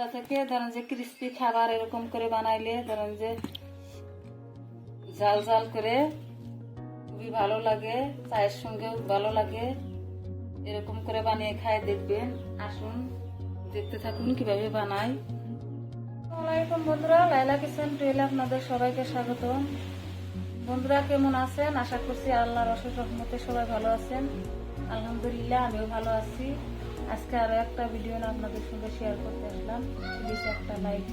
যা থেকে ধরেন যে ক্রিস্পি খাবার এরকম করে বানাইলে ধরেন যে জাল জাল করে খুবই ভালো লাগে, চায়ের সঙ্গেও ভালো লাগে। এরকম করে বানিয়ে খায় দেখবেন। আসুন, দেখতে থাকুন কীভাবে বানাই আসসালামাইকুম বন্ধুরা লাইলা কিচেন টুয়েলে আপনাদের সবাইকে স্বাগত বন্ধুরা কেমন আছেন? আশা করছি আল্লাহর অশেষ রহমতে সবাই ভালো আছেন। আলহামদুলিল্লাহ, আমিও ভালো আছি। আজকে আরও একটা ভিডিও না আপনাদের সঙ্গে শেয়ার করতে আসলাম। প্লিজ একটা লাইক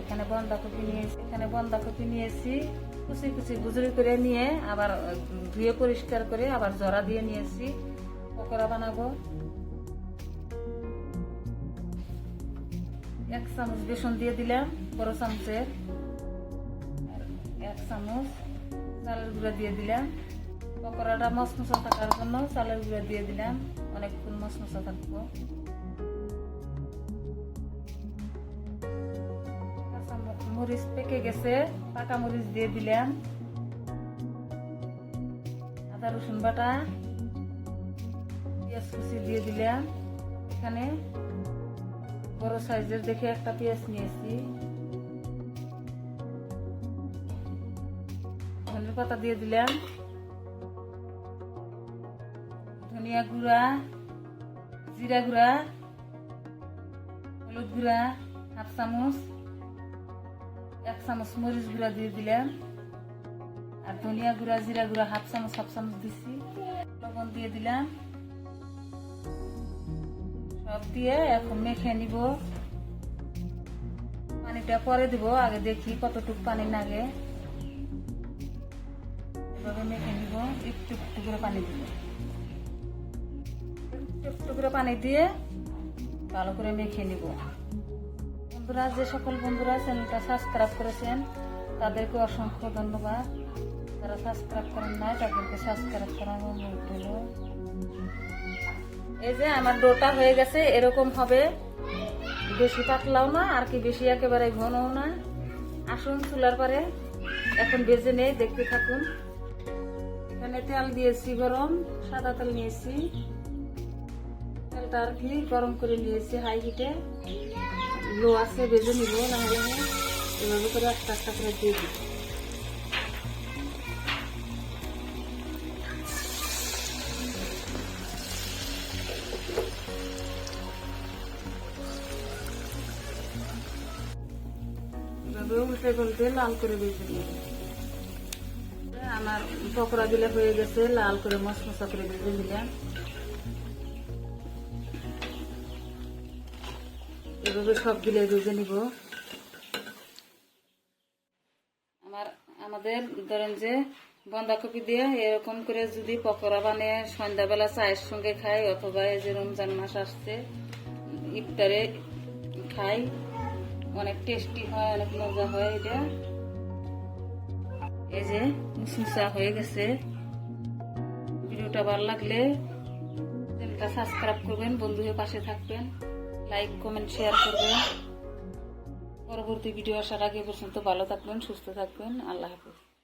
এখানে বন্ধাকপি নিয়েছি এখানে বন্ধাকপি নিয়েছি কুচি কুচি গুজরি করে নিয়ে আবার ধুয়ে পরিষ্কার করে আবার জরা দিয়ে নিয়েছি পকোড়া বানাবো। এক চামচ বেসন দিয়ে দিলাম, বড় চামচের। এক চামচ চালের গুঁড়া দিয়ে দিলাম। পকোড়াটা মশমশা থাকার জন্য চালের গুঁড়া দিয়ে দিলাম। অনেকক্ষণ মশমশা থাকব। মরিচ পেকে গেছে পাকা মরিচ দিয়ে দিলাম। আদা, রসুন বাটা, পেঁয়াজ কুচি দিয়ে দিলাম। এখানে বড় সাইজের দেখে একটা পেঁয়াজ নিয়েছি। ধনের পাতা দিয়ে দিলাম। ধনিয়া গুঁড়া, জিরা গুঁড়া, হলুদ গুঁড়া, হাফ চামচ, এক চামচ মরিচ গুঁড়া দিয়ে দিলাম। আর ধনিয়া গুঁড়া, জিরা গুঁড়া হাফ চামচ হাফ চামচ দিছি। লবণ দিয়ে দিলাম। সব দিয়ে এখন মেখে নিব। পানিটা পরে দিব, আগে দেখি কতটুকু পানি লাগে। এভাবে মেখে নিব, একটু একটু করে পানি দিব। একটু একটু করে পানি দিয়ে ভালো করে মেখে নিব। বন্ধুরা, যে সকল বন্ধুরা চ্যানেলটা সাবস্ক্রাইব করেছেন, তাদেরকে অসংখ্য ধন্যবাদ। যারা সাবস্ক্রাইব করেন নাই, তাদেরকে সাবস্ক্রাইব করার অনুরোধ রইল। এই যে আমার ডোটা হয়ে গেছে, এরকম হবে। বেশি পাতলাও না, আর কি বেশি একেবারে ঘনও না। আসুন চুলার পরে, এখন বেজে নেই, দেখতে থাকুন। এখানে তেল দিয়েছি গরম, সাদা তেল নিয়েছি। তেলটা আর কি গরম করে নিয়েছি হাই হিটে লো আছে, বেজে নিব লাহে এভাবে করে একটা একটা করে দিয়ে দিব লাল করে বেজে নিব আমার পকোড়া দিলে হয়ে গেছে, লাল করে মশমশা করে ভেজে নিলাম। এভাবে সব দিলে ভেজে নিব। আমার, আমাদের ধরেন যে বন্ধাকপি দিয়ে এরকম করে যদি পকোড়া বানিয়ে সন্ধ্যাবেলা চায়ের সঙ্গে খাই অথবা এই যে রমজান মাস আসছে, ইফতারে খাই, অনেক টেস্টি হয়, অনেক মজা হয় এটা। এই যে মুসমুসা হয়ে গেছে। ভিডিওটা ভালো লাগলে চ্যানেলটা সাবস্ক্রাইব করবেন বন্ধু হয়ে পাশে থাকবেন। লাইক কমেন্ট শেয়ার করবেন। পরবর্তী ভিডিও আসার আগে পর্যন্ত ভালো থাকবেন, সুস্থ থাকবেন। আল্লাহ হাফিজ।